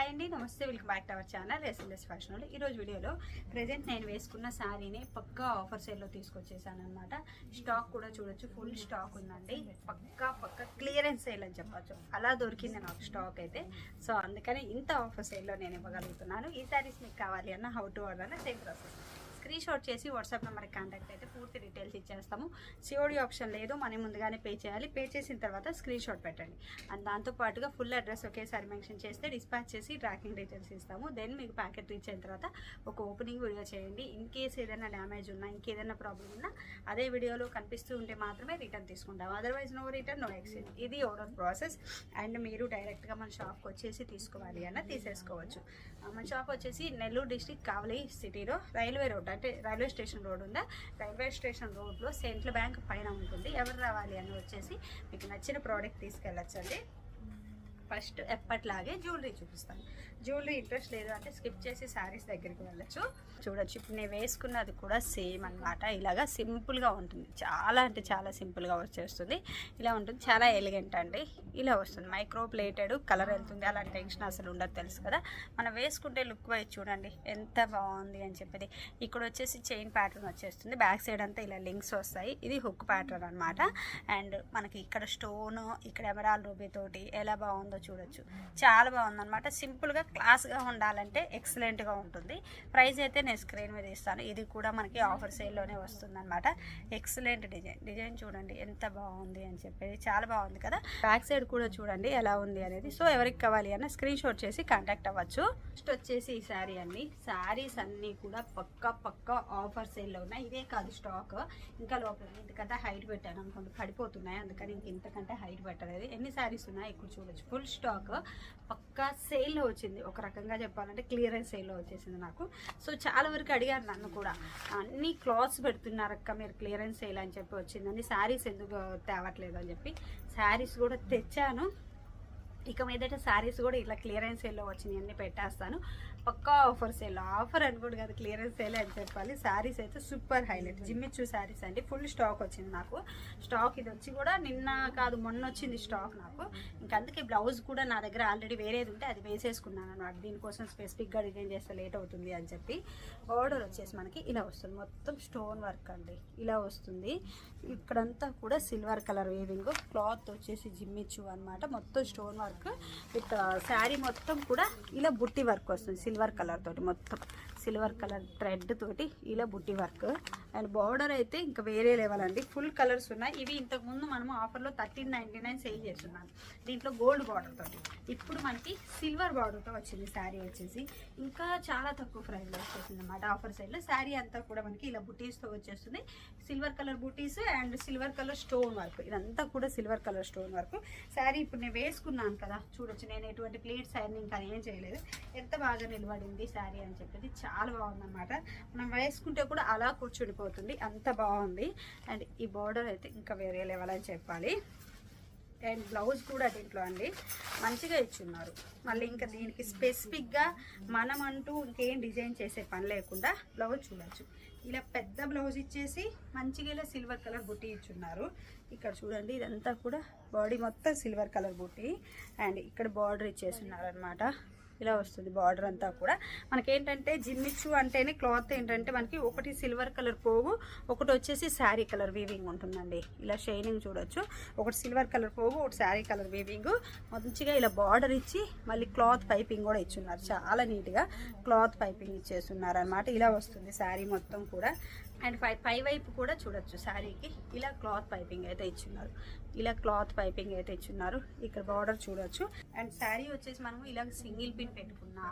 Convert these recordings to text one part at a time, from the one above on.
Hi అండి. నమస్తే. Welcome back to our channel SLS fashion ఈ రోజు వీడియోలో ప్రెజెంట్ నేను వేసుకున్న శారీని పక్కా ఆఫర్ సేల్లో తీసుకొచ్చేసాను అనమాట స్టాక్ కూడా చూడొచ్చు. ఫుల్ స్టాక్ ఉందండి. పక్కా పక్కా క్లియరెన్స్ సేల్ అని చెప్పచ్చు. అలా దొరికింది నాకు స్టాక్ అయితే. సో అందుకని ఇంత ఆఫర్ సేల్లో నేను ఇవ్వగలుగుతున్నాను. ఈ శారీస్ మీకు కావాలి అన్న హౌ టు ఆర్డర్ అన్న సేమ్ ప్రాసెస్ స్క్రీన్ షాట్ చేసి వాట్సాప్ నెంబర్కి కాంటాక్ట్ అయితే పూర్తి డీటెయిల్స్ ఇచ్చేస్తాము. సిఓడి ఆప్షన్ లేదు మనీ ముందుగానే పే చేయాలి. పే చేసిన తర్వాత స్క్రీన్ షాట్ పెట్టండి. అండ్ దాంతో పాటుగా ఫుల్ అడ్రస్ ఒకేసారి మెన్షన్ చేస్తే డిస్పాచ్ చేసి ట్రాకింగ్ డీటెయిల్స్ ఇస్తాము. దెన్ మీకు ప్యాకెట్ రీచ్ అయిన తర్వాత ఒక ఓపెనింగ్ వీడియో చేయండి. ఇన్ కేస్ ఏదైనా డ్యామేజ్ ఉన్నా ఇంకేదైనా ప్రాబ్లం ఉన్నా అదే వీడియోలో కనిపిస్తూ ఉంటే మాత్రమే రిటర్న్ తీసుకుంటాం otherwise no return no exchange ఇది ఓడర్ ప్రాసెస్ అండ్ మీరు డైరెక్ట్గా మన షాప్కి వచ్చేసి తీసుకోవాలి అన్న తీసేసుకోవచ్చు. మన షాప్ వచ్చేసి నెల్లూరు డిస్టిక్ కావలి సిటీలో రైల్వే రోడ్ అంటే రైల్వే స్టేషన్ రోడ్ ఉందా? రైల్వే స్టేషన్ రోడ్లో సెంట్రల్ బ్యాంక్ పైన ఉంటుంది. ఎవరు రావాలి అని వచ్చేసి మీకు నచ్చిన ప్రోడక్ట్ తీసుకెళ్ళొచ్చండి. ఫస్ట్ ఎప్పట్లాగే జ్యువెలరీ చూపిస్తాను. జ్యువెలరీ ఇంట్రెస్ట్ లేదు అంటే స్కిప్ చేసి శారీస్ దగ్గరికి వెళ్ళొచ్చు. చూడొచ్చు. ఇప్పుడు నేను వేసుకున్నది కూడా సేమ్ అన్నమాట. ఇలాగా సింపుల్గా ఉంటుంది. చాలా అంటే చాలా సింపుల్గా వచ్చేస్తుంది. ఇలా ఉంటుంది. చాలా ఎలిగెంట్ అండి. ఇలా వస్తుంది. మైక్రో ప్లేటెడ్ కలర్ వెళ్తుంది. అలాంటి టెన్షన్ అసలు ఉండదు తెలుసు కదా. మనం వేసుకుంటే లుక్ వైజ్ చూడండి. ఎంత బాగుంది అని చెప్పేది. ఇక్కడ వచ్చేసి చైన్ ప్యాటర్న్ వచ్చేస్తుంది. బ్యాక్ సైడ్ అంతా ఇలా లింక్స్ వస్తాయి. ఇది హుక్ ప్యాటర్న్ అనమాట అండ్ మనకి ఇక్కడ స్టోన్ ఇక్కడ ఎమరాల్ రూబీ తోటి ఎలా బాగుందో చూడొచ్చు. చాలా బాగుందనమాట సింపుల్గా క్లాస్గా ఉండాలంటే ఎక్సలెంట్గా ఉంటుంది. ప్రైస్ అయితే నేను స్క్రీన్ మీద ఇస్తాను. ఇది కూడా మనకి ఆఫర్ సేల్లోనే వస్తుందన్నమాట. ఎక్సలెంట్ డిజైన్ డిజైన్ చూడండి ఎంత బాగుంది అని చెప్పేది. చాలా బాగుంది కదా. బ్యాక్ సైడ్ కూడా చూడండి ఎలా ఉంది అనేది. సో ఎవరికి కావాలి అన్న స్క్రీన్ షాట్ చేసి కాంటాక్ట్ అవ్వచ్చు. నెక్స్ట్ వచ్చేసి ఈ శారీ అండి. శారీస్ అన్నీ కూడా పక్క పక్క ఆఫర్ సేల్లో ఉన్నాయి. ఇదే కాదు స్టాక్ ఇంకా లోపల ఇంతకంటే హైట్ పెట్టాను అనుకోండి పడిపోతున్నాయి. అందుకని ఇంక ఇంతకంటే హైట్ పెట్టలేదు. ఎన్ని శారీస్ ఉన్నాయి ఇక్కడ చూడొచ్చు. ఫుల్ స్టాక్ పక్కా సేల్లో వచ్చింది. ఒక రకంగా చెప్పాలంటే క్లియరెన్స్ సేల్లో వచ్చేసింది నాకు. సో చాలా వరకు అడిగారు నన్ను కూడా. అన్ని క్లాత్స్ పెడుతున్నారక్క మీరు క్లియరెన్స్ సేల్ అని చెప్పి వచ్చిందని. శారీస్ ఎందుకు తేవట్లేదు? అని చెప్పి. శారీస్ కూడా తెచ్చాను. ఇక మీదట శారీస్ కూడా ఇట్లా క్లియరెన్స్ సేల్లో వచ్చినాయి అన్నీ పెట్టేస్తాను. పక్కా ఆఫర్ సేల్ ఆఫర్ అనుకోండి కదా క్లియరెన్స్ సేల్ అని చెప్పాలి. శారీస్ అయితే సూపర్ హైలైట్. జిమ్మిచ్చు శారీస్ అండి. ఫుల్ స్టాక్ వచ్చింది నాకు. స్టాక్ ఇది వచ్చి కూడా నిన్న కాదు మొన్న వచ్చింది స్టాక్ నాకు. ఇంక అందుకే బ్లౌజ్ కూడా నా దగ్గర ఆల్రెడీ వేరేది ఉంటే అది వేసేసుకున్నాను అనమాట. దీనికోసం స్పెసిఫిక్గా డిజైన్ చేస్తే లేట్ అవుతుంది అని చెప్పి ఆర్డర్ వచ్చేసి మనకి ఇలా వస్తుంది. మొత్తం స్టోన్ వర్క్ అండి. ఇలా వస్తుంది. ఇక్కడంతా కూడా సిల్వర్ కలర్ వేవింగ్. క్లాత్ వచ్చేసి జిమ్మిచ్చు అనమాట. మొత్తం స్టోన్ వర్క్ విత్ శారీ మొత్తం కూడా ఇలా బుట్టి వర్క్ వస్తుంది సిల్వర్ కలర్ తోటి మొత్తం. సిల్వర్ కలర్ థ్రెడ్ తోటి ఇలా బుట్టి వర్క్. అండ్ బార్డర్ అయితే ఇంకా వేరే లెవెల్ అండి. ఫుల్ కలర్స్ ఉన్నాయి. ఇవి ఇంతకుముందు మనము ఆఫర్లో థర్టీన్ నైంటీ నైన్ సేల్ చేస్తున్నాను దీంట్లో గోల్డ్ బార్డర్ తోటి. ఇప్పుడు మనకి సిల్వర్ బార్డర్తో వచ్చింది శారీ వచ్చేసి. ఇంకా చాలా తక్కువ ప్రైస్లో వచ్చేసింది అనమాట ఆఫర్ సైడ్లో శారీ అంతా కూడా మనకి ఇలా బుటీస్తో వచ్చేస్తుంది. Silver colour buttis and silver colour stone work. ఇదంతా కూడా silver colour stone work. Sari ఇప్పుడు నేను వేసుకున్నాను కదా. చూడొచ్చు. నేను ఎటువంటి ప్లేట్స్ అన్ని ఇంకా ఏం చేయలేదు. ఎంత బాగా నిలబడింది శారీ అని చెప్పేది చాలా చాలా బాగుందన్నమాట. మనం వేసుకుంటే కూడా అలా కూర్చుండిపోతుంది. అంత బాగుంది. అండ్ ఈ బార్డర్ అయితే ఇంకా వేరే లెవెల్ అని చెప్పాలి. అండ్ బ్లౌజ్ కూడా దీంట్లో అండి. మంచిగా ఇచ్చున్నారు. మళ్ళీ ఇంకా దీనికి స్పెసిఫిక్గా మనం అంటూ ఇంకేం డిజైన్ చేసే పని లేకుండా బ్లౌజ్ చూడొచ్చు. ఇలా పెద్ద బ్లౌజ్ ఇచ్చేసి మంచిగా ఇలా సిల్వర్ కలర్ బుట్టి ఇచ్చున్నారు. ఇక్కడ చూడండి ఇదంతా కూడా బాడీ మొత్తం సిల్వర్ కలర్ బుట్టి. అండ్ ఇక్కడ బార్డర్ ఇచ్చేసి ఉన్నారనమాట ఇలా వస్తుంది బార్డర్ అంతా కూడా. మనకేంటంటే జిమ్మిచ్చు అంటేనే క్లాత్ ఏంటంటే మనకి ఒకటి సిల్వర్ కలర్ పోగు ఒకటి వచ్చేసి శారీ కలర్ వీవింగ్ ఉంటుందండి. ఇలా షైనింగ్ చూడొచ్చు. ఒకటి సిల్వర్ కలర్ పోగు ఒకటి శారీ కలర్ వీవింగ్ మంచిగా ఇలా బార్డర్ ఇచ్చి మళ్ళీ క్లాత్ పైపింగ్ కూడా ఇచ్చున్నారు. చాలా నీట్గా క్లాత్ పైపింగ్ ఇచ్చేస్తున్నారు అనమాట ఇలా వస్తుంది శారీ మొత్తం కూడా. అండ్ పై పై వైపు కూడా చూడొచ్చు శారీకి. ఇలా క్లాత్ పైపింగ్ అయితే ఇచ్చున్నారు. ఇలా క్లాత్ పైపింగ్ అయితే ఇచ్చున్నారు. ఇక్కడ బార్డర్ చూడొచ్చు. అండ్ శారీ వచ్చేసి మనము ఇలా సింగిల్ పిన్ పెట్టుకున్నా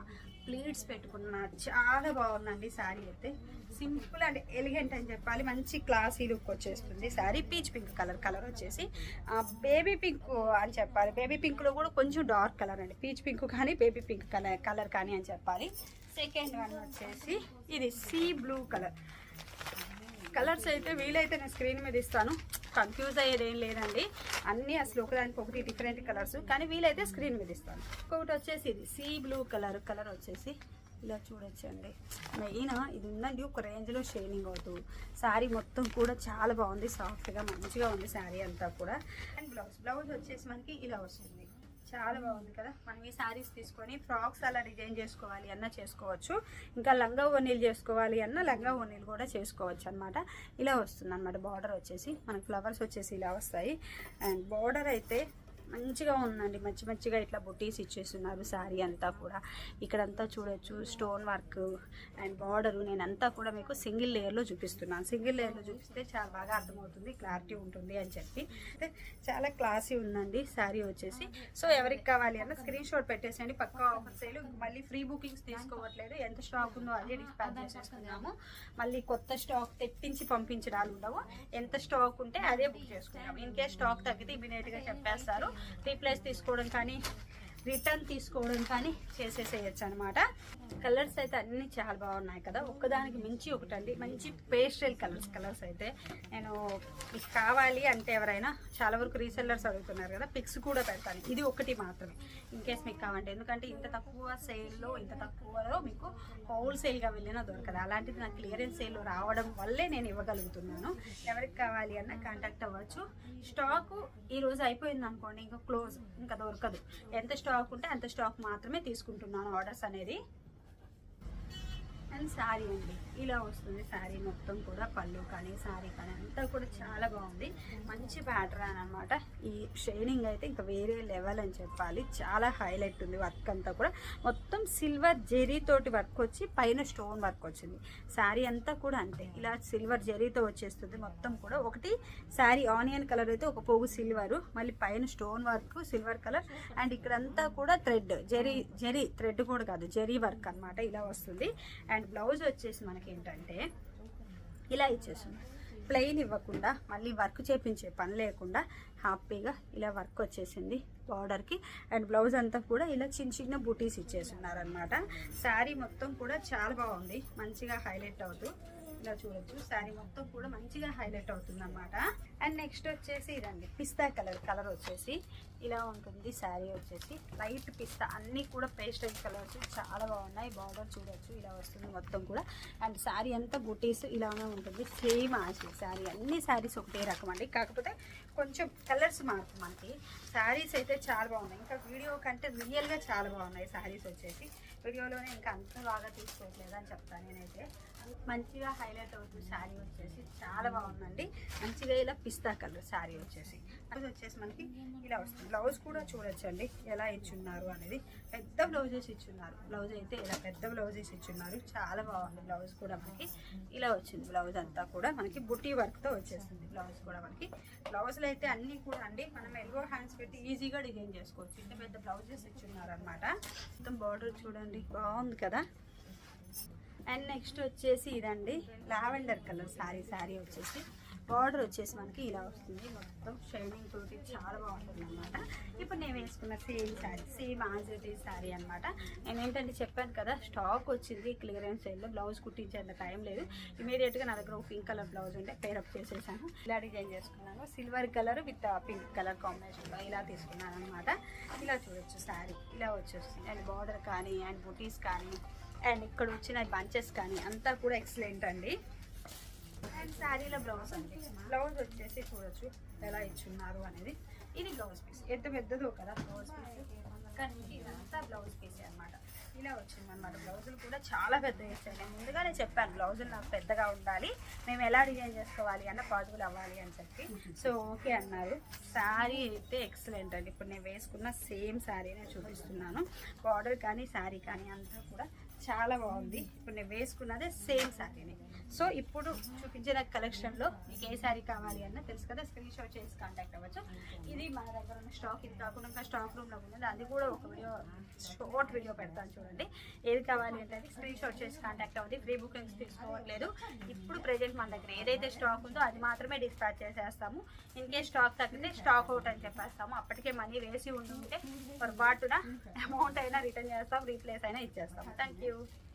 ప్లీట్స్ పెట్టుకున్నా చాలా బాగుందండి శారీ అయితే. సింపుల్ అండ్ ఎలిగెంట్ అని చెప్పాలి. మంచి క్లాసీ లుక్ వచ్చేస్తుంది. Sari peach pink colour colour వచ్చేసి బేబీ పింక్ అని చెప్పాలి. బేబీ పింక్లో కూడా కొంచెం డార్క్ కలర్ అండి. పీచ్ పింక్ కానీ బేబీ పింక్ కలర్ కలర్ కానీ అని చెప్పాలి. సెకండ్ వన్ వచ్చేసి ఇది సీ బ్లూ కలర్. కలర్స్ అయితే వీలైతే నేను స్క్రీన్ మీద ఇస్తాను. కన్ఫ్యూజ్ అయ్యేది ఏం లేదండి. అన్నీ అసలు ఒకదానికి ఒకటి డిఫరెంట్ కలర్స్. కానీ వీలైతే స్క్రీన్ మీద ఇస్తాను. ఇంకొకటి వచ్చేసి ఇది సీ బ్లూ కలర్ కలర్ వచ్చేసి ఇలా చూడొచ్చండి. మెయిన్ ఇది ఉందండి ఒక రేంజ్లో షైనింగ్ అవుతూ. శారీ మొత్తం కూడా చాలా బాగుంది సాఫ్ట్గా మంచిగా ఉంది శారీ అంతా కూడా. అండ్ బ్లౌజ్ బ్లౌజ్ వచ్చేసి మనకి ఇలా వస్తుంది. చాలా బాగుంది కదా. మనం ఈ శారీస్ తీసుకొని ఫ్రాక్స్ అలా డిజైన్ చేసుకోవాలి అన్న చేసుకోవచ్చు. ఇంకా లంగా ఓనీలు చేసుకోవాలి అన్న లంగా ఓనీలు కూడా చేసుకోవచ్చు అనమాట ఇలా వస్తుంది అనమాట బార్డర్ వచ్చేసి మనకి ఫ్లవర్స్ వచ్చేసి ఇలా వస్తాయి. అండ్ బార్డర్ అయితే మంచిగా ఉందండి. మంచి మంచిగా ఇట్లా బుటీస్ ఇచ్చేస్తున్నారు శారీ అంతా కూడా. ఇక్కడంతా చూడొచ్చు. స్టోన్ వర్క్ అండ్ బార్డరు నేను అంతా కూడా మీకు సింగిల్ లేయర్లో చూపిస్తున్నాను. సింగిల్ లేయర్లో చూపిస్తే చాలా బాగా అర్థమవుతుంది క్లారిటీ ఉంటుంది అని చెప్పి. అయితే చాలా క్లాసీ ఉందండి శారీ వచ్చేసి. సో ఎవరికి కావాలి అన్న స్క్రీన్ షాట్ పెట్టేసేయండి. పక్కా ఆఫర్ సేల్. మళ్ళీ ఫ్రీ బుకింగ్స్ తీసుకోవట్లేదు. ఎంత స్టాక్ ఉందో అదే డిస్పాచ్ చేసేస్తున్నాము. మళ్ళీ కొత్త స్టాక్ తెప్పించి పంపించడాలు ఉండవు. ఎంత స్టాక్ ఉంటే అదే బుక్ చేసుకున్నాము ఇన్ కేస్ స్టాక్ తగ్గితే ఇమీడియట్గా చెప్పేస్తారు. రీప్లేస్ తీసుకోవడం కానీ రిటర్న్ తీసుకోవడం కానీ చేసేసేయచ్చు అనమాట కలర్స్ అయితే అన్ని చాలా బాగున్నాయి కదా. ఒక్కదానికి మించి ఒకటండి. మంచి పేస్టల్ కలర్స్ కలర్స్ అయితే. నేను కావాలి అంటే ఎవరైనా చాలా వరకు రీసెల్లర్స్ అడుగుతున్నారు కదా పిక్స్ కూడా పెడతాను. ఇది ఒకటి మాత్రమే. ఇన్ కేస్ మీకు కావాలంటే. ఎందుకంటే ఇంత తక్కువ సేల్లో ఇంత తక్కువలో మీకు హోల్సేల్గా వెళ్ళినా దొరకదు. అలాంటిది నాకు క్లియరెన్స్ సేల్ రావడం వల్లే నేను ఇవ్వగలుగుతున్నాను. ఎవరికి కావాలి అన్న కాంటాక్ట్ అవ్వచ్చు. స్టాకు ఈరోజు అయిపోయింది అనుకోండి ఇంకా క్లోజ్ ఇంకా దొరకదు. ఎంత స్టాక్ ఉంటే అంత స్టాక్ మాత్రమే తీసుకుంటున్నాను ఆర్డర్స్ అనేది. అండ్ శారీ అండి. ఇలా వస్తుంది శారీ మొత్తం కూడా పళ్ళు కానీ శారీ కానీ అంతా కూడా చాలా బాగుంది. మంచి ప్యాటర్న్ అనమాట ఈ షైనింగ్ అయితే ఇంకా వేరే లెవెల్ అని చెప్పాలి. చాలా హైలైట్ ఉంది వర్క్ అంతా కూడా. మొత్తం సిల్వర్ జెరీ తోటి వర్క్ వచ్చి పైన స్టోన్ వర్క్ వచ్చింది. శారీ అంతా కూడా అంతే. ఇలా సిల్వర్ జెరీతో వచ్చేస్తుంది. మొత్తం కూడా ఒకటి. శారీ ఆనియన్ కలర్ అయితే ఒక పోగు సిల్వర్ మళ్ళీ పైన stone work silver colour and ఇక్కడంతా కూడా థ్రెడ్ జెరీ జెరీ థ్రెడ్ కూడా కాదు జెరీ వర్క్ అన్నమాట. ఇలా వస్తుంది. అండ్ అండ్ బ్లౌజ్ వచ్చేసి మనకి ఏంటంటే ఇలా ఇచ్చేస్తుంది ప్లెయిన్ ఇవ్వకుండా మళ్ళీ వర్క్ చేపించే పని లేకుండా హ్యాపీగా ఇలా వర్క్ వచ్చేసింది బార్డర్కి. అండ్ బ్లౌజ్ అంతా కూడా ఇలా చిన్న చిన్న బూటీస్ ఇచ్చేస్తున్నారు అనమాట శారీ మొత్తం కూడా చాలా బాగుంది. మంచిగా హైలైట్ అవుతూ. ఇలా చూడొచ్చు. శారీ మొత్తం కూడా మంచిగా హైలైట్ అవుతుంది అనమాట అండ్ నెక్స్ట్ వచ్చేసి ఇదండి పిస్తా కలర్ కలర్ వచ్చేసి ఇలా ఉంటుంది. శారీ వచ్చేసి లైట్ పిస్తా అన్నీ కూడా పేస్టల్ కలర్స్. చాలా బాగున్నాయి. బార్డర్ చూడొచ్చు. ఇలా వస్తుంది మొత్తం కూడా. అండ్ శారీ అంతా బుటీస్ ఇలానే ఉంటుంది. సేమ్ ఆశ శారీ. అన్ని శారీస్ ఒకటే రకం అండి. కాకపోతే కొంచెం కలర్స్ మారుతుంది మనకి. శారీస్ అయితే చాలా బాగున్నాయి. ఇంకా వీడియో కంటే రియల్గా చాలా బాగున్నాయి శారీస్ వచ్చేసి. వీడియోలోనే ఇంకా అంత బాగా తీసుకోవట్లేదు అని చెప్తాను నేనైతే. మంచిగా హైలైట్ అవుతుంది శారీ వచ్చేసి చాలా బాగుందండి. మంచిగా ఇలా పిస్తా కలర్ శారీ వచ్చేసి. అది వచ్చేసి మనకి ఇలా వస్తుంది. బ్లౌజ్ కూడా చూడొచ్చండి. ఎలా ఇచ్చున్నారు అనేది. పెద్ద బ్లౌజెస్ ఇచ్చున్నారు. బ్లౌజ్ అయితే ఇలా పెద్ద బ్లౌజెస్ ఇచ్చున్నారు. చాలా బాగుంది బ్లౌజ్ కూడా మనకి. ఇలా వచ్చింది బ్లౌజ్ అంతా కూడా మనకి బుట్టి వర్క్తో వచ్చేసింది బ్లౌజ్ కూడా మనకి. బ్లౌజ్లో అయితే అన్నీ కూడా అండి మనం ఎల్బో హ్యాండ్స్ పెట్టి ఈజీగా డిజైన్ చేసుకోవచ్చు. ఇంత పెద్ద బ్లౌజెస్ ఇచ్చున్నారు అనమాట మొత్తం బార్డర్ చూడండి బాగుంది కదా? అండ్ నెక్స్ట్ వచ్చేసి ఇదండి లావెండర్ కలర్ శారీ శారీ వచ్చేసి. బార్డర్ వచ్చేసి మనకి ఇలా వస్తుంది. మొత్తం షైనింగ్ తోటి చాలా బాగుంటుంది అనమాట ఇప్పుడు నేను వేసుకున్న సేమ్ శారీ సేమ్ ఆజ్ శారీ అనమాట నేను ఏంటంటే చెప్పాను కదా స్టాక్ వచ్చింది క్లియరెన్స్ సేల్లో బ్లౌజ్ కుట్టించేంత టైం లేదు. ఇమీడియట్గా నా దగ్గర పింక్ కలర్ బ్లౌజ్ ఉంటే పేరప్ చేసేసాను. ఇలా డిజైన్ చేసుకున్నాను. Silver colour with pink colour కాంబినేషన్లో ఇలా తీసుకున్నాను అనమాట ఇలా చూడొచ్చు శారీ. ఇలా వచ్చేస్తుంది. అండ్ బార్డర్ కానీ అండ్ బుటీస్ కానీ అండ్ ఇక్కడ వచ్చిన బంచెస్ కానీ అంతా కూడా ఎక్సలెంట్ అండి. అండ్ శారీలో బ్లౌజ్ అండి బ్లౌజ్ వచ్చేసి చూడొచ్చు ఎలా ఇచ్చున్నారు అనేది. ఇది బ్లౌజ్ పీస్ ఎంత పెద్దదో కదా బ్లౌజ్ పీస్ కానీ ఇదంతా బ్లౌజ్ పీస్ అన్నమాట. ఇలా వచ్చింది అనమాట బ్లౌజులు కూడా చాలా పెద్ద వేసాయి నేను ముందుగానే చెప్పాను బ్లౌజులు నాకు పెద్దగా ఉండాలి. మేము ఎలా డిజైన్ చేసుకోవాలి అన్న పాజిబుల్ అవ్వాలి అని చెప్పి. సో ఓకే అన్నారు. శారీ అయితే ఎక్సలెంట్ అండి. ఇప్పుడు నేను వేసుకున్న సేమ్ శారీనే చూపిస్తున్నాను. బార్డర్ కానీ శారీ కానీ అంతా కూడా చాలా బాగుంది. ఇప్పుడు నేను వేసుకున్నదే సేమ్ శారీని సో ఇప్పుడు చూపించిన కలెక్షన్లో మీకు ఏ శారీ కావాలి అన్న తెలుసు కదా స్క్రీన్ షాట్ చేసి కాంటాక్ట్ అవ్వచ్చు. ఇది మన దగ్గర ఉన్న స్టాక్ ఇది కాకుండా ఇంకా స్టాక్ రూమ్లో ఉన్నది. అది కూడా ఒక వీడియో షార్ట్ వీడియో పెడతాను చూడండి. ఏది కావాలి అంటే అది స్క్రీన్ షాట్ చేసి కాంటాక్ట్ అవ్వదు. ఫ్రీ బుకింగ్స్ తీసుకోవట్లేదు. ఇప్పుడు ప్రెజెంట్ మన దగ్గర ఏదైతే స్టాక్ ఉందో అది మాత్రమే డిస్పాచ్ చేసేస్తాము. ఇన్ కేస్ స్టాక్ తగ్గితే స్టాక్ అవుట్ అని చెప్పేస్తాము. అప్పటికే మనీ వేసి ఉండి ఉంటే పొరపాటున అమౌంట్ అయినా రిటర్న్ చేస్తాం రీప్లేస్ అయినా ఇచ్చేస్తాము. Thank you.